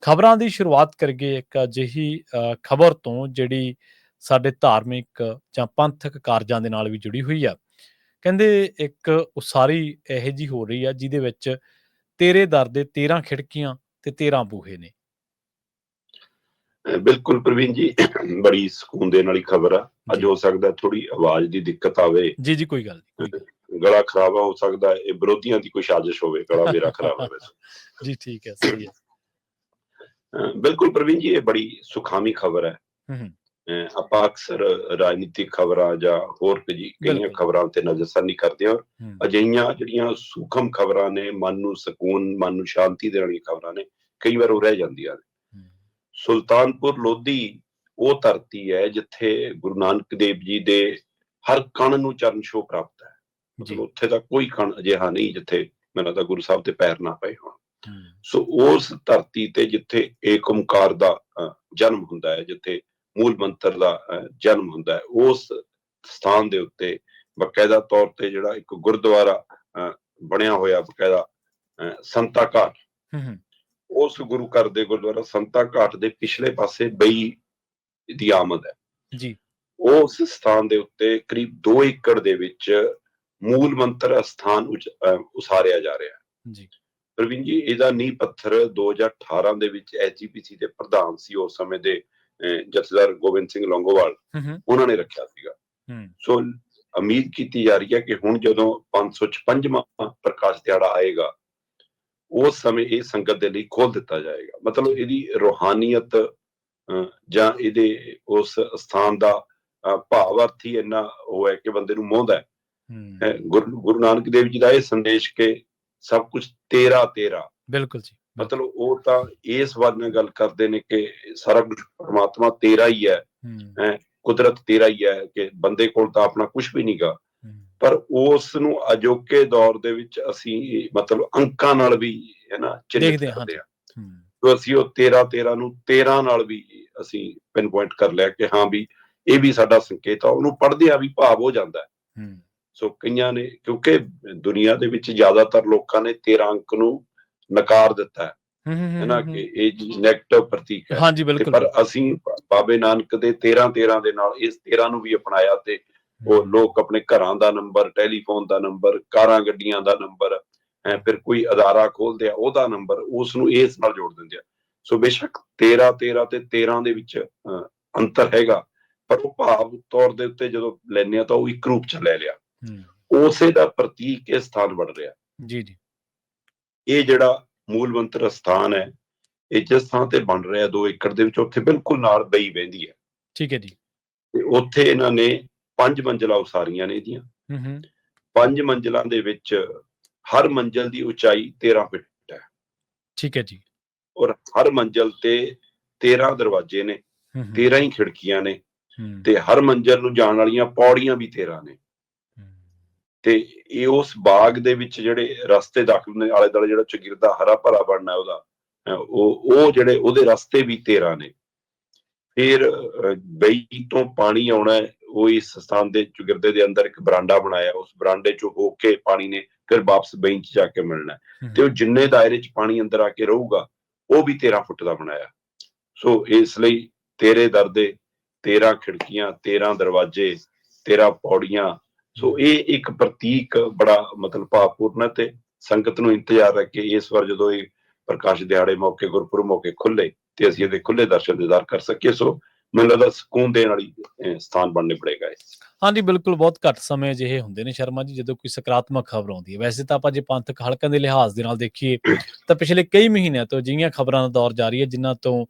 ਖਬਰਾਂ ਦੀ ਸ਼ੁਰੂਆਤ ਕਰੀਏ ਇੱਕ ਅਜਿਹੀ ਖਬਰ ਤੋਂ ਜਿਹੜੀ ਸਾਡੇ ਧਾਰਮਿਕ ਜਾਂ ਪੰਥਕ ਕਾਰਜਾਂ ਦੇ ਨਾਲ ਵੀ ਜੁੜੀ ਹੋਈ ਆ। ਕਹਿੰਦੇ ਇੱਕ ਉਸਾਰੀ ਇਹੋ ਜੀ ਹੋ ਰਹੀ ਆ ਜਿਹਦੇ ਵਿੱਚ ਤੇਰੇ ਦਰ ਦੇ 13 ਖਿੜਕੀਆਂ ਤੇ 13 ਬੂਹੇ ਨੇ। ਬਿਲਕੁਲ ਪ੍ਰਵੀਨ ਜੀ ਬੜੀ ਸਕੂਨ ਦੇਣ ਵਾਲੀ ਖਬਰ ਆ। ਅੱਜ। ਹੋ ਸਕਦਾ ਥੋੜੀ ਆਵਾਜ਼ ਦੀ ਦਿੱਕਤ ਆਵੇ। ਜੀ ਜੀ ਕੋਈ ਗੱਲ ਨਹੀਂ ਗਲਾ ਖਰਾਬ ਹੋ ਸਕਦਾ ਇਹ ਵਿਰੋਧੀਆਂ ਦੀ ਕੋਈ ਸਾਜ਼ਿਸ਼ ਹੋਵੇ ਗਲਾ ਮੇਰਾ ਖਰਾਬ ਹੋਵੇ ਜੀ ਠੀਕ ਹੈ ਸਹੀ ਹੈ। ਬਿਲਕੁਲ ਪ੍ਰਵੀਨ ਜੀ ਇਹ ਬੜੀ ਸੁਖਾਵੀ ਖਬਰ ਹੈ। ਹੂੰ ਆਪਾਂ ਅਕਸਰ ਰਾਜਨੀਤਿਕ ਖਬਰਾਂ ਜਾਂ ਹੋਰ ਕਈ ਕਈਆਂ। ਖਬਰਾਂ ਤੇ ਨਜ਼ਰਸਾਨੀ ਕਰਦੇ ਹਾਂ ਅਜਿਹੀਆਂ ਜਿਹੜੀਆਂ ਸੂਖਮ ਖਬਰਾਂ ਨੇ ਮਨ ਨੂੰ ਸਕੂਨ ਮਨ ਨੂੰ ਸ਼ਾਂਤੀ ਦੇਣ ਵਾਲੀਆਂ ਖਬਰਾਂ ਨੇ ਕਈ ਵਾਰ ਉਹ ਰਹਿ ਜਾਂਦੀਆਂ ਨੇ। ਸੁਲਤਾਨਪੁਰ ਲੋਧੀ ਉਹ ਧਰਤੀ ਹੈ ਜਿੱਥੇ ਗੁਰੂ ਨਾਨਕ ਦੇਵ ਜੀ ਦੇ ਹਰ ਕਣ ਨੂੰ ਚਰਨ ਛੋਹ ਪ੍ਰਾਪਤ ਹੈ। ਮਤਲਬ ਉੱਥੇ ਦਾ ਕੋਈ ਕਣ ਅਜਿਹਾ ਨਹੀਂ ਜਿੱਥੇ ਮੈਨੂੰ ਲੱਗਦਾ ਗੁਰੂ ਸਾਹਿਬ ਦੇ ਪੈਰ ਨਾ ਪਏ ਹੋਣ। ਹੂੰ, ਸੋ ਉਸ ਧਰਤੀ ਤੇ ਜਿੱਥੇ ਏਕ ਓੰਕਾਰ ਦਾ ਜਨਮ ਹੁੰਦਾ ਹੈ ਜਿੱਥੇ ਮੂਲ ਮੰਤਰ ਦਾ ਜਨਮ ਹੁੰਦਾ ਹੈ ਉਸ ਸਥਾਨ ਦੇ ਉੱਤੇ ਬਕਾਇਦਾ ਤੌਰ ਤੇ ਜਿਹੜਾ ਇੱਕ ਗੁਰਦੁਆਰਾ ਬਣਿਆ ਹੋਇਆ ਬਕਾਇਦਾ ਸੰਤਾ ਘਾਟ। ਹੂੰ, ਹੂੰ, ਉਸ ਗੁਰੂ ਘਰ ਦੇ ਗੁਰਦੁਆਰਾ ਸੰਤਾ ਘਾਟ ਦੇ ਪਿਛਲੇ ਪਾਸੇ ਬਈ ਦੀ ਆਮਦ ਹੈ। ਜੀ। ਉਸ ਸਥਾਨ ਦੇ ਉੱਤੇ ਕਰੀਬ 2 ਏਕੜ ਦੇ ਵਿੱਚ ਮੂਲ ਮੰਤਰ ਅਹ ਉਸਾਰਿਆ ਜਾ ਰਿਹਾ ਹੈ। ਜੀ। ਪ੍ਰਵੀਨ ਜੀ ਇਹਦਾ ਨੀਂਹ ਪੱਥਰ 2018 ਦੇ ਵਿੱਚ ਐਸਜੀਪੀਸੀ ਦੇ ਪ੍ਰਧਾਨ ਸੀ ਉਸ ਸਮੇਂ ਦੇ ਜਥੇਦਾਰ ਗੋਬਿੰਦ ਸਿੰਘ ਲੌਂਗੋਵਾਲ। ਉਹਨਾਂ ਨੇ ਰੱਖਿਆ ਸੀਗਾ। ਸੋ ਉਮੀਦ ਕੀਤੀ ਜਾ ਰਹੀ ਹੈ ਕਿ ਹੁਣ ਜਦੋਂ 556ਵਾਂ ਪ੍ਰਕਾਸ਼ ਦਿਹਾੜਾ ਆਏਗਾ ਉਸ ਸਮੇਂ ਇਹ ਸੰਗਤ ਦੇ ਲਈ ਖੋਲ ਦਿੱਤਾ ਜਾਏਗਾ। ਮਤਲਬ ਇਹਦੀ ਰੋਹਾਨੀਅਤ ਜਾਂ ਇਹਦੇ ਉਸ ਸਥਾਨ ਦਾ ਭਾਵ ਅਰਥ ਹੀ ਇੰਨਾ ਉਹ ਹੈ ਕਿ ਬੰਦੇ ਨੂੰ ਮੋਹਦਾ ਹੈ। ਗੁਰੂ ਨਾਨਕ ਦੇਵ ਜੀ ਦਾ ਇਹ ਸੰਦੇਸ਼ ਕਿ ਸਭ ਕੁਝ ਤੇਰਾ ਤੇਰਾ। ਬਿਲਕੁਲ ਜੀ। ਮਤਲਬ ਉਹ ਤਾਂ ਇਸ ਵਾਰ ਨਾਲ ਗੱਲ ਕਰਦੇ ਨੇ ਕਿ ਸਾਰਾ ਕੁਝ ਪਰਮਾਤਮਾ ਤੇਰਾ ਹੀ ਹੈ ਹੂੰ। ਕੁਦਰਤ ਤੇਰਾ ਹੀ ਹੈ ਕਿ ਬੰਦੇ ਕੋਲ ਤਾਂ ਆਪਣਾ ਕੁਝ ਵੀ ਨਹੀਂਗਾ ਪਰ ਉਸ ਨੂੰ ਅਜੋਕੇ ਦੌਰ ਦੇ ਵਿੱਚ ਅਸੀਂ ਮਤਲਬ ਅੰਕਾਂ ਨਾਲ ਵੀ ਹੈ ਨਾ ਚਿੰਨ੍ਹਿਤ ਕਰਦੇ ਹਾਂ। ਹੂੰ। ਤੋ ਅਸੀਂ ਉਹ 13 13 ਨੂੰ 13 ਨਾਲ ਵੀ ਅਸੀਂ ਪਿਨ ਪੁਆਇੰਟ ਕਰ ਲਿਆ ਕਿ ਹਾਂ ਵੀ ਇਹ ਵੀ ਸਾਡਾ ਸੰਕੇਤ ਆ ਉਹਨੂੰ ਪੜ੍ਹਦੇ ਆ ਵੀ ਭਾਵ ਹੋ ਜਾਂਦਾ ਹੈ। ਸੋ ਕਈਆਂ ਨੇ ਕਿਉਂਕਿ ਦੁਨੀਆ ਦੇ ਵਿੱਚ ਜ਼ਿਆਦਾਤਰ ਲੋਕਾਂ ਨੇ 13 ਅੰਕ ਨੂੰ ਨਕਾਰ ਦਿੱਤਾ ਹੈ। ਹੂੰ, ਨਾ ਕਿ ਇਹ ਨੈਗੇਟਿਵ ਪ੍ਰਤੀਕ ਹੈ। ਹਾਂਜੀ ਤੇ ਬਿਲਕੁਲ। ਪਰ ਅਸੀਂ ਬਾਬੇ ਨਾਨਕ ਦੇ 13 13 ਦੇ ਨਾਲ ਇਸ 13 ਨੂੰ ਵੀ ਅਪਣਾਇਆ ਤੇ ਉਹ ਲੋਕ ਆਪਣੇ ਘਰਾਂ ਦਾ ਨੰਬਰ ਟੈਲੀਫੋਨ ਦਾ ਨੰਬਰ ਕਾਰਾਂ ਗੱਡੀਆਂ ਦਾ ਨੰਬਰ ਫਿਰ ਕੋਈ ਅਦਾਰਾ ਖੋਲਦੇ ਆ ਉਹਦਾ ਨੰਬਰ ਉਸ ਨੂੰ ਇਸ ਨਾਲ ਜੋੜ ਦਿੰਦੇ ਆ। ਸੋ ਬੇਸ਼ੱਕ 13 13 ਤੇ 13 ਦੇ ਵਿੱਚ ਅੰਤਰ ਹੈਗਾ ਪਰ ਉਹ ਭਾਵ ਤੌਰ ਦੇ ਉੱਤੇ ਜਦੋਂ ਲੈਨੇ ਆ ਤਾਂ ਉਹ ਇੱਕ ਰੂਪ ਚ ਲੈ ਲਿਆ। ਉਸੇ ਦਾ ਪ੍ਰਤੀਕ ਇਹ ਸਥਾਨ ਬਣ ਰਿਹਾ। ਜੀ ਜੀ। ਇਹ ਜਿਹੜਾ ਮੂਲ ਮੰਤਰ ਸਥਾਨ ਹੈ ਇਹ ਜਿਸ ਥਾਂ ਤੇ ਬਣ ਰਿਹਾ 2 ਏਕੜ ਦੇ ਵਿੱਚ ਉੱਥੇ ਬਿਲਕੁਲ ਨਾਲ ਬਈ ਵਹਿੰਦੀ ਹੈ। ਠੀਕ ਹੈ ਜੀ। ਤੇ ਉੱਥੇ ਇਹਨਾਂ ਨੇ ਪੰਜ ਮੰਜ਼ਲਾ ਉਸਾਰੀਆਂ ਨੇ ਇਹਦੀਆਂ। ਹੂੰ ਹੂੰ। ਪੰਜ ਮੰਜ਼ਲਾਂ ਦੇ ਵਿੱਚ ਹਰ ਮੰਜ਼ਲ ਦੀ ਉਚਾਈ 13 ਫੁੱਟ ਹੈ। ਠੀਕ ਹੈ ਜੀ। ਔਰ ਹਰ ਮੰਜ਼ਲ ਤੇ 13 ਦਰਵਾਜ਼ੇ ਨੇ। ਹੂੰ ਹੂੰ, 13 ਹੀ ਖਿੜਕੀਆਂ ਨੇ। ਤੇ ਹਰ ਮੰਜ਼ਲ ਨੂੰ ਜਾਣ ਵਾਲੀਆਂ ਪੌੜੀਆਂ ਵੀ 13 ਨੇ। ਤੇ ਇਹ ਉਸ ਬਾਗ ਦੇ ਵਿੱਚ ਜਿਹੜੇ ਰਸਤੇ ਦਾਖਲ ਨੇ ਆਲੇ ਦੁਆਲੇ ਜਿਹੜਾ ਚਗਿਰਦਾ ਹਰਾ ਭਰਾ ਬਣਨਾ ਉਹਦਾ ਉਹ ਉਹ ਜਿਹੜੇ ਉਹਦੇ ਰਸਤੇ ਵੀ 13 ਨੇ। ਫਿਰ ਬਈ ਤੋਂ ਪਾਣੀ ਆਉਣਾ ਉਹ ਇਸ ਸਥਾਨ ਦੇ ਚੁਗਿਰਦੇ ਦੇ ਅੰਦਰ ਇੱਕ ਬਰਾਂਡਾ ਬਣਾਇਆ ਉਸ ਬਰਾਂਡੇ ਚੋਂ ਹੋ ਕੇ ਪਾਣੀ ਨੇ ਫਿਰ ਵਾਪਸ ਬਈ 'ਚ ਜਾ ਕੇ ਮਿਲਣਾ ਤੇ ਉਹ ਜਿੰਨੇ ਦਾਇਰੇ 'ਚ ਪਾਣੀ ਅੰਦਰ ਆ ਕੇ ਰਹੂਗਾ ਉਹ ਵੀ 13 ਫੁੱਟ ਦਾ ਬਣਾਇਆ। ਸੋ ਇਸ ਲਈ ਤੇਰੇ ਦਰ ਦੇ 13 ਖਿੜਕੀਆਂ 13 ਦਰਵਾਜ਼ੇ 13 ਪੌੜੀਆਂ ਸੋ ਇਹ ਇੱਕ ਪ੍ਰਤੀਕ ਬੜਾ ਮਤਲਬ ਭਾਵਪੂਰਨ ਤੇ ਸੰਗਤ ਨੂੰ ਇੰਤਜ਼ਾਰ ਹੈ ਕਿ ਇਸ ਵਾਰ ਜਦੋਂ ਇਹ ਪ੍ਰਕਾਸ਼ ਦਿਹਾੜੇ ਮੌਕੇ, ਗੁਰਪੁਰਬ ਮੌਕੇ ਖੁੱਲੇ ਤੇ ਅਸੀਂ ਇਹਦੇ ਖੁੱਲੇ ਦਰਸ਼ਨ ਦੀਦਾਰ ਕਰ ਸਕੀਏ। ਸੋ ਮੈਨੂੰ ਲੱਗਦਾ ਸਕੂਨ ਦੇਣ ਵਾਲੀ ਸਥਾਨ ਬਣਨੇ ਪੜੇਗਾ ਇਹ। ਹਾਂਜੀ, ਬਿਲਕੁਲ ਬਹੁਤ ਘੱਟ ਸਮੇਂ ਜਿਹੇ ਹੁੰਦੇ ਨੇ ਸ਼ਰਮਾ ਜੀ, ਜਦੋਂ ਕੋਈ ਸਕਾਰਾਤਮਕ ਖਬਰ ਆਉਂਦੀ ਹੈ। ਵੈਸੇ ਤਾਂ ਆਪਾਂ ਜੇ ਪੰਥਕ ਹਲਕਿਆਂ ਦੇ ਲਿਹਾਜ਼ ਦੇ ਨਾਲ ਦੇਖੀਏ, ਤਾਂ ਪਿਛਲੇ ਕਈ ਮਹੀਨਿਆਂ ਤੋਂ ਅਜਿਹੀਆਂ ਖਬਰਾਂ ਦਾ ਦੌਰ ਜਾਰੀ ਹੈ, ਜਿਨ੍ਹਾਂ ਤੋਂ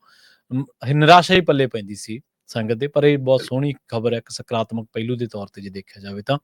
ਨਿਰਾਸ਼ਾ ਹੀ ਪੱਲੇ ਪੈਂਦੀ ਸੀ। ਸੰਗਤ ਦੇ, ਪਰ ਇਹ ਬਹੁਤ ਸੋਹਣੀ ਖਬਰ ਹੈ ਇੱਕ ਸਕਾਰਾਤਮਕ ਪਹਿਲੂ ਦੇ ਤੌਰ ਤੇ ਜੇ ਦੇਖਿਆ ਜਾਵੇ ਤਾਂ।